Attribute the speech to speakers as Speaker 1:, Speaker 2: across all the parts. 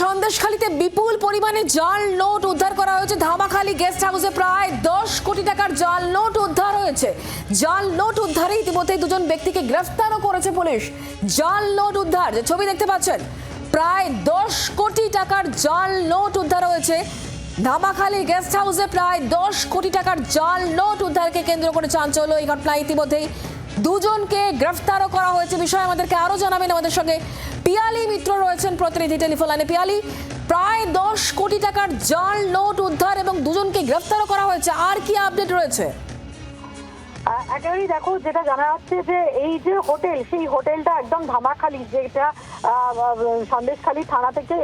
Speaker 1: সন্দেশখালীতে বিপুল পরিমাণে জাল নোট উদ্ধার করা হয়েছে। ধামাখালী গেস্ট হাউসে প্রায় দশ কোটি টাকার জাল নোট উদ্ধার হয়েছে। জাল নোট উদ্ধারে ইতিমধ্যে দুজন ব্যক্তিকে গ্রেফতারও করেছে পুলিশ। জাল নোট উদ্ধার, যে ছবি দেখতে পাচ্ছেন, প্রায় দশ কোটি টাকার জাল নোট উদ্ধার হয়েছে। ধামাখালী গেস্ট হাউসে প্রায় দশ কোটি টাকার জাল নোট উদ্ধারকে কেন্দ্র করে চাঞ্চল্য এই ঘটনায় ইতিমধ্যেই দুজনকে গ্রেফতারও করা হয়েছে। বিষয়ে আমাদেরকে আরও জানাবেন আমাদের সঙ্গে। পিয়ালি মিত্র রয়েছেন প্রতিনিধি টেলিফোন পিয়ালি, প্রায় দশ কোটি টাকার জাল, নোট, উদ্ধার এবং দুজনকে গ্রেফতারও করা হয়েছে। আর কি আপডেট রয়েছে?
Speaker 2: একেবারেই দেখো, যেটা জানা যাচ্ছে যে এই যে হোটেল, সেই হোটেলটা একদম ধামাখালি, যেটা সন্দেশখালী থানা থেকে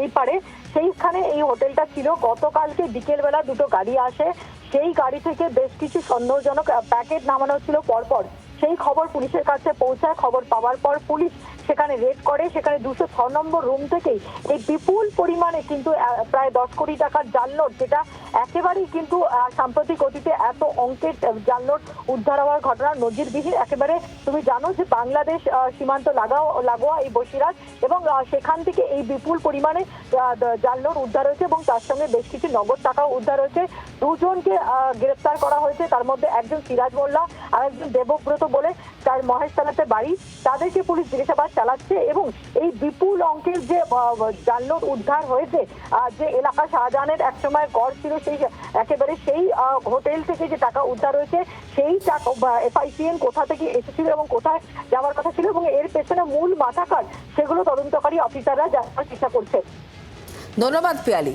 Speaker 2: এই পারে, সেইখানে এই হোটেলটা ছিল। গতকালকে বিকেলবেলা দুটো গাড়ি আসে। সেই গাড়ি থেকে বেশ কিছু সন্দেহজনক প্যাকেট নামানো ছিল। পরপর সেই খবর পুলিশের কাছে পৌঁছায়। খবর পাওয়ার পর পুলিশ সেখানে রেড করে সেখানে দুশো ছ নম্বর রুম থেকেই এই বিপুল পরিমাণে কিন্তু প্রায় দশ কোটি টাকার জাল নোট যেটা একেবারেই কিন্তু সাম্প্রতিক অতীতে এত অঙ্কের আহ, জাল নোট উদ্ধার হওয়ার ঘটনা নজিরবিহীন। একেবারে তুমি জানো যে বাংলাদেশ সীমান্ত লাগাও লাগোয়া এই বসিরহাট এবং সেখান থেকে এই বিপুল পরিমাণে আহ, জাল নোট উদ্ধার হয়েছে এবং তার সঙ্গে বেশ কিছু নগদ টাকাও উদ্ধার হয়েছে। দুজনকে আহ, গ্রেফতার করা হয়েছে। তার মধ্যে একজন সিরাজ মোল্লা আর একজন দেবব্রত বলে তার মহেশতলাতে বাড়ি। তাদেরকে পুলিশ জিজ্ঞাসাবাদ চালাচ্ছে এবং এই বিপুল অঙ্কের যে নোট উদ্ধার হয়েছে যে এলাকা শাহজাহানের একসময় গড় ছিল সেই, একেবারে সেই হোটেল থেকে যে টাকা উদ্ধার হয়েছে, সেই টাকা এফআইসিএন কোথা থেকে এসেছিল এবং কোথায় যাওয়ার কথা ছিল এবং এর পেছনে মূল মাথাকার সেগুলো তদন্তকারী অফিসাররা জানার চেষ্টা করছে।
Speaker 1: ধন্যবাদ পিয়ালি।